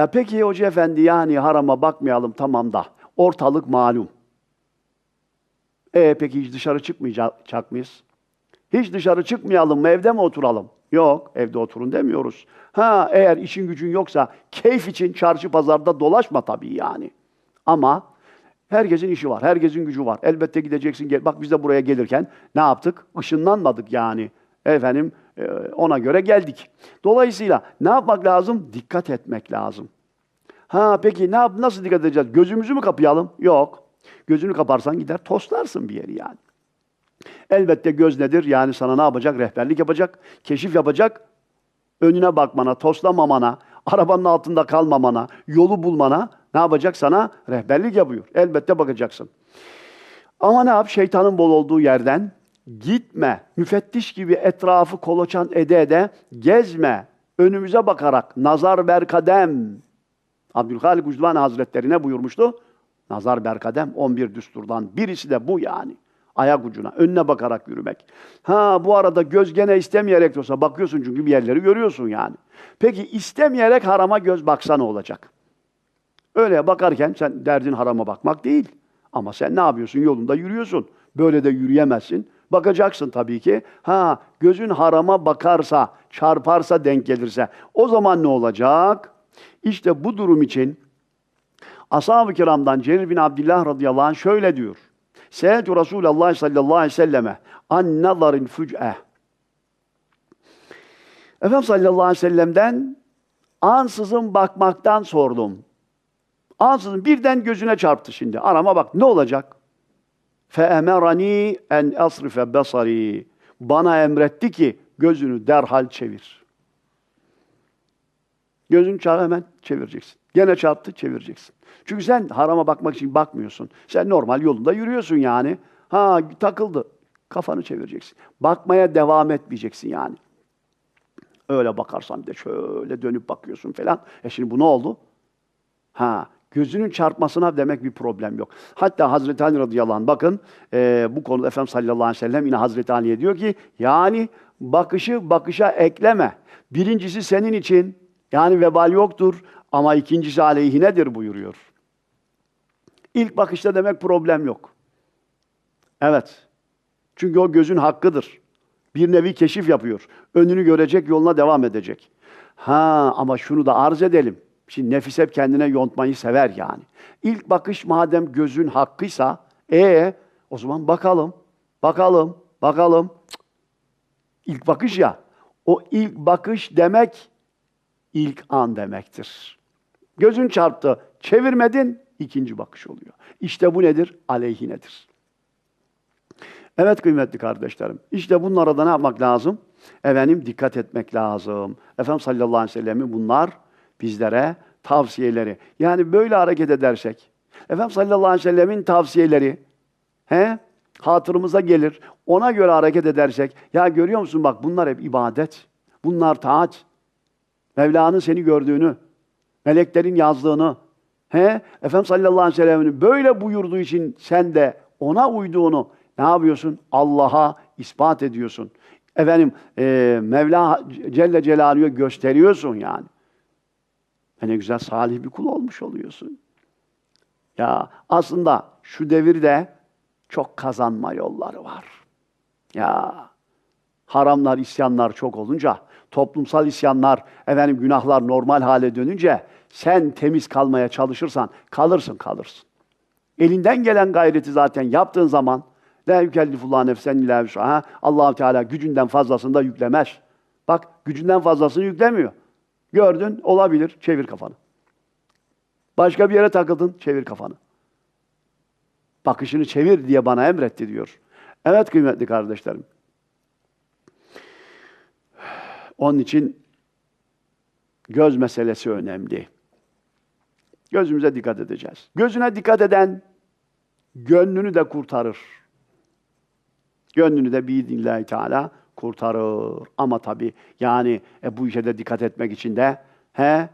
Ya peki hoca efendi yani harama bakmayalım tamam da ortalık malum. E peki hiç dışarı çıkmayacak mıyız? Hiç dışarı çıkmayalım mı evde mi oturalım? Yok evde oturun demiyoruz. Ha eğer işin gücün yoksa keyif için çarşı pazarda dolaşma tabii yani. Ama herkesin işi var, herkesin gücü var. Elbette gideceksin. Gel. Bak biz de buraya gelirken ne yaptık? Işınlanmadık yani. Efendim e, ona göre geldik. Dolayısıyla ne yapmak lazım? Dikkat etmek lazım. Ha peki ne yap nasıl dikkat edeceğiz? Gözümüzü mü kapayalım? Yok. Gözünü kaparsan gider toslarsın bir yeri yani. Elbette göz nedir? Yani sana ne yapacak? Rehberlik yapacak, keşif yapacak. Önüne bakmana, toslamamana, arabanın altında kalmamana, yolu bulmana ne yapacak sana? Rehberlik yapıyor. Elbette bakacaksın. Ama ne yap? Şeytanın bol olduğu yerden gitme. Müfettiş gibi etrafı koloçan ede ede gezme. Önümüze bakarak nazar berkadem. Abdülhalik Ucduvani Hazretleri ne buyurmuştu? Nazar berkadem 11 düsturdan birisi de bu yani. Ayak ucuna, önüne bakarak yürümek. Ha bu arada göz gene istemeyerek olsa bakıyorsun çünkü bir yerleri görüyorsun yani. Peki istemeyerek harama göz baksa ne olacak? Öyle bakarken sen derdin harama bakmak değil. Ama sen ne yapıyorsun? Yolunda yürüyorsun. Böyle de yürüyemezsin. Bakacaksın tabii ki. Ha gözün harama bakarsa, çarparsa, denk gelirse o zaman ne olacak? İşte bu durum için Ashab-ı kiramdan Cerir bin Abdullah radıyallahu anh şöyle diyor. Seyyidü Resulallah sallallahu aleyhi ve selleme an nazarin füc'e. Efendimiz sallallahu aleyhi ve sellem'den ansızın bakmaktan sordum. Ansızın birden gözüne çarptı şimdi. Arama bak ne olacak? Feemerani en asrife basari. Bana emretti ki gözünü derhal çevir. Gözünü çarp hemen çevireceksin. Gene çarptı çevireceksin. Çünkü sen harama bakmak için bakmıyorsun. Sen normal yolunda yürüyorsun yani. Ha takıldı. Kafanı çevireceksin. Bakmaya devam etmeyeceksin yani. Öyle bakarsan de şöyle dönüp bakıyorsun falan. E şimdi bu ne oldu? Ha gözünün çarpmasına demek bir problem yok. Hatta Hazreti Ali radıyallahu anh bakın e, bu konuda Efendimiz sallallahu aleyhi ve sellem yine Hazreti Ali'ye diyor ki yani bakışı bakışa ekleme. Birincisi senin için yani vebal yoktur ama ikincisi aleyhinedir buyuruyor. İlk bakışta demek problem yok. Evet. Çünkü o gözün hakkıdır. Bir nevi keşif yapıyor. Önünü görecek, yoluna devam edecek. Ha ama şunu da arz edelim. Şimdi nefis hep kendine yontmayı sever yani. İlk bakış madem gözün hakkıysa, e o zaman bakalım, bakalım, bakalım. İlk bakış ya. O ilk bakış demek ilk an demektir. Gözün çarptı, çevirmedin, ikinci bakış oluyor. İşte bu nedir? Aleyhinedir. Evet kıymetli kardeşlerim. İşte bunlara da ne yapmak lazım? Efendim dikkat etmek lazım. Efendim sallallahu aleyhi ve sellem'in bunlar bizlere tavsiyeleri. Yani böyle hareket edersek, Efendim sallallahu aleyhi ve sellemin tavsiyeleri, he? hatırımıza gelir. Ona göre hareket edersek, ya görüyor musun bak bunlar hep ibadet. Bunlar taat. Mevla'nın seni gördüğünü, meleklerin yazdığını, he? Efendim sallallahu aleyhi ve sellem'in böyle buyurduğu için sen de ona uyduğunu ne yapıyorsun? Allah'a ispat ediyorsun. Efendim e, Mevla Celle Celaluhu'ya gösteriyorsun yani. E ne güzel salih bir kul olmuş oluyorsun. Ya aslında şu devirde çok kazanma yolları var. Ya haramlar, isyanlar çok olunca, toplumsal isyanlar, efendim günahlar normal hale dönünce sen temiz kalmaya çalışırsan kalırsın kalırsın. Elinden gelen gayreti zaten yaptığın zaman la yükellifullah nefsen illa. Allah Teala gücünden fazlasını da yüklemez. Bak gücünden fazlasını yüklemiyor. Gördün olabilir çevir kafanı. Başka bir yere takıldın çevir kafanı. Bakışını çevir diye bana emretti diyor. Evet kıymetli kardeşlerim. Onun için göz meselesi önemli. Gözümüze dikkat edeceğiz. Gözüne dikkat eden gönlünü de kurtarır. Gönlünü de biidnillahi teala kurtarır. Ama tabii yani e, bu işe de dikkat etmek için de he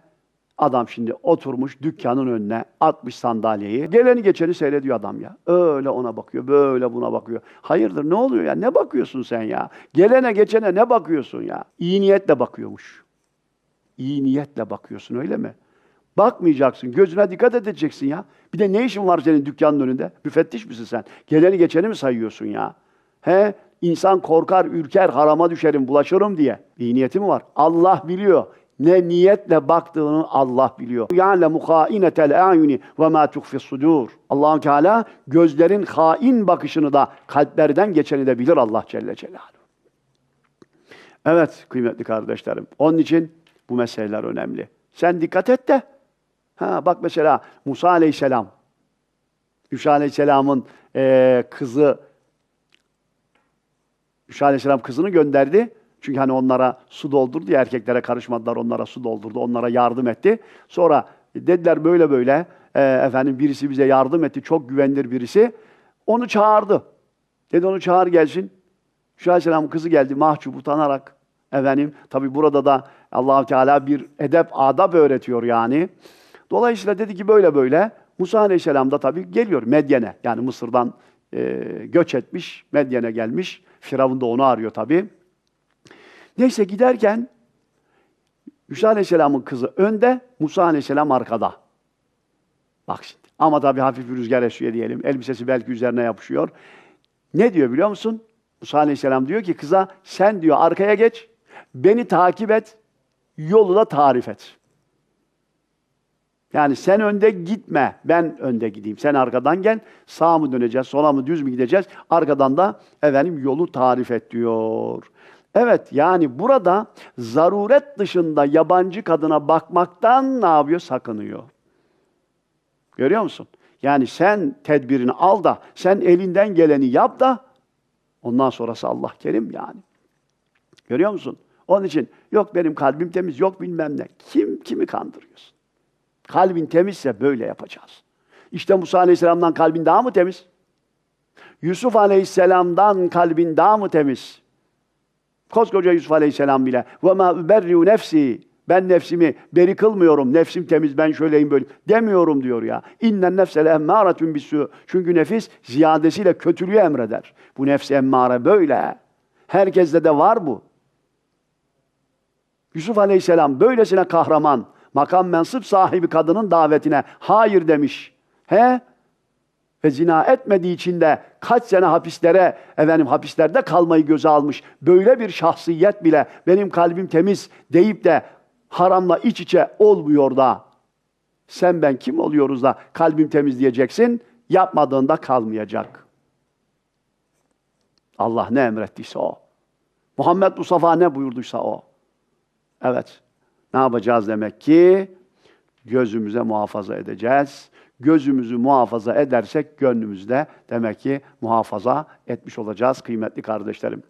adam şimdi oturmuş dükkanın önüne atmış sandalyeyi. Geleni geçeni seyrediyor adam ya. Öyle ona bakıyor, böyle buna bakıyor. Hayırdır ne oluyor ya? Ne bakıyorsun sen ya? Gelene geçene ne bakıyorsun ya? İyi niyetle bakıyormuş. İyi niyetle bakıyorsun öyle mi? Bakmayacaksın. Gözüne dikkat edeceksin ya. Bir de ne işin var senin dükkanın önünde? Müfettiş misin sen? Geleni geçeni mi sayıyorsun ya? He? İnsan korkar, ürker, harama düşerim, bulaşırım diye. İyi niyeti mi var? Allah biliyor. Ne niyetle baktığını Allah biliyor. Yani muhainetel ayuni ve ma tukfi sudur. Allahu Teala gözlerin hain bakışını da kalplerden geçeni de bilir Allah Celle Celaluhu. Evet kıymetli kardeşlerim. Onun için bu meseleler önemli. Sen dikkat et de. Ha bak mesela Musa Aleyhisselam. Musa Aleyhisselam'ın e, kızı Yuşa Aleyhisselam kızını gönderdi. Çünkü hani onlara su doldurdu ya erkeklere karışmadılar onlara su doldurdu. Onlara yardım etti. Sonra dediler böyle böyle e, efendim birisi bize yardım etti. Çok güvenilir birisi. Onu çağırdı. Dedi onu çağır gelsin. Yuşa Aleyhisselam'ın kızı geldi mahcup utanarak. Efendim tabi burada da allah Teala bir edep, adab öğretiyor yani. Dolayısıyla dedi ki böyle böyle. Musa Aleyhisselam da tabi geliyor Medyen'e. Yani Mısır'dan e, göç etmiş, Medyen'e gelmiş. Firavun da onu arıyor tabi. Neyse giderken Musa Aleyhisselam'ın kızı önde, Musa Aleyhisselam arkada. Bak şimdi. Ama tabii hafif bir rüzgar esiyor diyelim. Elbisesi belki üzerine yapışıyor. Ne diyor biliyor musun? Musa Aleyhisselam diyor ki kıza sen diyor arkaya geç, beni takip et, yolu da tarif et. Yani sen önde gitme, ben önde gideyim. Sen arkadan gel, sağa mı döneceğiz, sola mı, düz mü gideceğiz? Arkadan da efendim yolu tarif et diyor. Evet yani burada zaruret dışında yabancı kadına bakmaktan ne yapıyor? Sakınıyor. Görüyor musun? Yani sen tedbirini al da, sen elinden geleni yap da, ondan sonrası Allah kerim yani. Görüyor musun? Onun için yok benim kalbim temiz, yok bilmem ne. Kim kimi kandırıyorsun? Kalbin temizse böyle yapacağız. İşte Musa Aleyhisselam'dan kalbin daha mı temiz? Yusuf Aleyhisselam'dan kalbin daha mı temiz? Koskoca Yusuf Aleyhisselam bile ve ma nefsi ben nefsimi beri kılmıyorum. Nefsim temiz ben şöyleyim böyle demiyorum diyor ya. İnnen nefsele emmâretun bisû. Çünkü nefis ziyadesiyle kötülüğü emreder. Bu nefsi emmare böyle. Herkeste de var bu. Yusuf Aleyhisselam böylesine kahraman, makam mensup sahibi kadının davetine hayır demiş. He? Ve zina etmediği için de kaç sene hapislere, efendim hapislerde kalmayı göze almış. Böyle bir şahsiyet bile benim kalbim temiz deyip de haramla iç içe olmuyor da sen ben kim oluyoruz da kalbim temiz diyeceksin, yapmadığında kalmayacak. Allah ne emrettiyse o. Muhammed Mustafa ne buyurduysa o. Evet. Ne yapacağız demek ki? Gözümüze muhafaza edeceğiz. Gözümüzü muhafaza edersek gönlümüzde demek ki muhafaza etmiş olacağız kıymetli kardeşlerim.